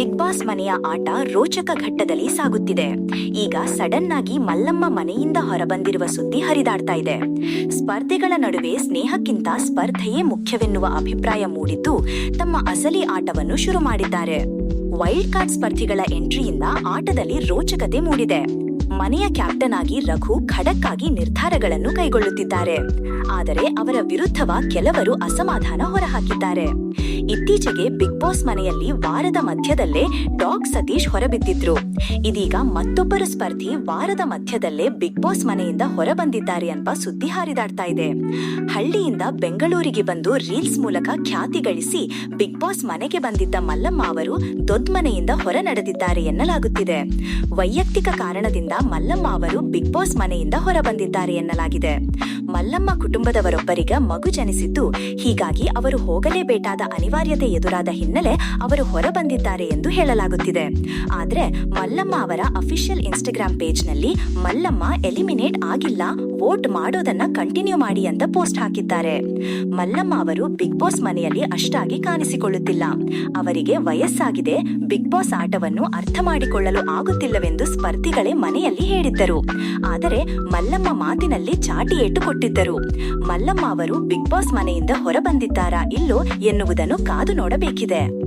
Big boss ಮನೆಯ ಆಟ ರೋಚಕ ಘಟ್ಟದಲ್ಲಿ ಸಾಗುತ್ತಿದೆ. ಈಗ ಸಡನ್ ಆಗಿ ಮಲ್ಲಮ್ಮ ಮನೆಯಿಂದ ಹೊರಬಂದಿರುವ ಸುದ್ದಿ ಹರಿದಾಡ್ತಾ ಇದೆ. ಸ್ಪರ್ಧೆಗಳ ನಡುವೆ ಸ್ನೇಹಕ್ಕಿಂತ ಸ್ಪರ್ಧೆಯೇ ಮುಖ್ಯವೆನ್ನುವ ಅಭಿಪ್ರಾಯ ಮೂಡಿದ್ದು, ತಮ್ಮ ಅಸಲಿ ಆಟವನ್ನು ಶುರು ಮಾಡಿದ್ದಾರೆ. ವೈಲ್ಡ್ ಕಾರ್ಡ್ ಸ್ಪರ್ಧಿಗಳ ಎಂಟ್ರಿಯಿಂದ ಆಟದಲ್ಲಿ ರೋಚಕತೆ ಮೂಡಿದೆ. ಮನೆಯ ಕ್ಯಾಪ್ಟನ್ ಆಗಿ ರಘು ಖಡಕ್ ಆಗಿ ನಿರ್ಧಾರಗಳನ್ನು ಕೈಗೊಳ್ಳುತ್ತಿದ್ದಾರೆ. ಆದರೆ ಅವರ ವಿರುದ್ಧವ ಕೆಲವರು ಅಸಮಾಧಾನ ಹೊರಹಾಕಿದ್ದಾರೆ. ಇತ್ತೀಚೆಗೆ ಬಿಗ್ ಬಾಸ್ ಮನೆಯಲ್ಲಿ ವಾರದ ಮಧ್ಯದಲ್ಲೇ ಡಾಗ್ ಸತೀಶ್ ಹೊರಬಿದ್ದಿದ್ರು. ಇದೀಗ ಮತ್ತೊಬ್ಬರು ಸ್ಪರ್ಧಿ ವಾರದ ಮಧ್ಯದಲ್ಲೇ ಬಿಗ್ ಬಾಸ್ ಮನೆಯಿಂದ ಹೊರಬಂದಿದ್ದಾರೆ ಎಂಬ ಸುದ್ದಿ ಹಾರಿದಾಡ್ತಾ ಇದೆ. ಹಳ್ಳಿಯಿಂದ ಬೆಂಗಳೂರಿಗೆ ಬಂದು ರೀಲ್ಸ್ ಮೂಲಕ ಖ್ಯಾತಿ ಗಳಿಸಿ ಬಿಗ್ ಬಾಸ್ ಮನೆಗೆ ಬಂದಿದ್ದ ಮಲ್ಲಮ್ಮ ಅವರು ದೊಡ್ಡ ಮನೆಯಿಂದ ಹೊರ ನಡೆದಿದ್ದಾರೆ ಎನ್ನಲಾಗುತ್ತಿದೆ. ವೈಯಕ್ತಿಕ ಕಾರಣದಿಂದ ಮಲ್ಲಮ್ಮ ಅವರು ಬಿಗ್ ಬಾಸ್ ಮನೆಯಿಂದ ಹೊರಬಂದಿದ್ದಾರೆ ಎನ್ನಲಾಗಿದೆ. ಮಲ್ಲಮ್ಮ ಕುಟುಂಬದವರೊಬ್ಬರಿಗ ಮಗು ಜನಿಸಿದ್ದು ಹೀಗಾಗಿ ಅವರು ಹೋಗಲೇಬೇಕಾದ ಅನಿವಾರ್ಯತೆ ಎದುರಾದ ಹಿನ್ನೆಲೆ ಅವರು ಹೊರಬಂದಿದ್ದಾರೆ ಎಂದು ಹೇಳಲಾಗುತ್ತಿದೆ. ಆದರೆ ಮಲ್ಲಮ್ಮ ಅವರ ಅಫಿಷಿಯಲ್ ಇನ್ಸ್ಟಾಗ್ರಾಮ್ ಪೇಜ್ನಲ್ಲಿ ಮಲ್ಲಮ್ಮ ಎಲಿಮಿನೇಟ್ ಆಗಿಲ್ಲ, ವೋಟ್ ಮಾಡೋದನ್ನ ಕಂಟಿನ್ಯೂ ಮಾಡಿ ಅಂತ ಪೋಸ್ಟ್ ಹಾಕಿದ್ದಾರೆ. ಮಲ್ಲಮ್ಮ ಅವರು ಬಿಗ್ ಬಾಸ್ ಮನೆಯಲ್ಲಿ ಅಷ್ಟಾಗಿ ಕಾಣಿಸಿಕೊಳ್ಳುತ್ತಿಲ್ಲ. ಅವರಿಗೆ ವಯಸ್ಸಾಗಿದೆ, ಬಿಗ್ ಬಾಸ್ ಆಟವನ್ನು ಅರ್ಥ ಮಾಡಿಕೊಳ್ಳಲು ಆಗುತ್ತಿಲ್ಲವೆಂದು ಸ್ಪರ್ಧಿಗಳೇ ಮನೆಯಲ್ಲಿ ಹೇಳಿದ್ದರು. ಆದರೆ ಮಲ್ಲಮ್ಮ ಮಾತಿನಲ್ಲಿ ಚಾಟಿ ಏಟು ಕೊಟ್ಟಿದ್ದರು. ಮಲ್ಲಮ್ಮ ಅವರು ಬಿಗ್ ಬಾಸ್ ಮನೆಯಿಂದ ಹೊರಬಂದಿದ್ದಾರಾ ಇಲ್ಲೋ ಎನ್ನುವುದನ್ನು ಕಾದು ನೋಡಬೇಕಿದೆ.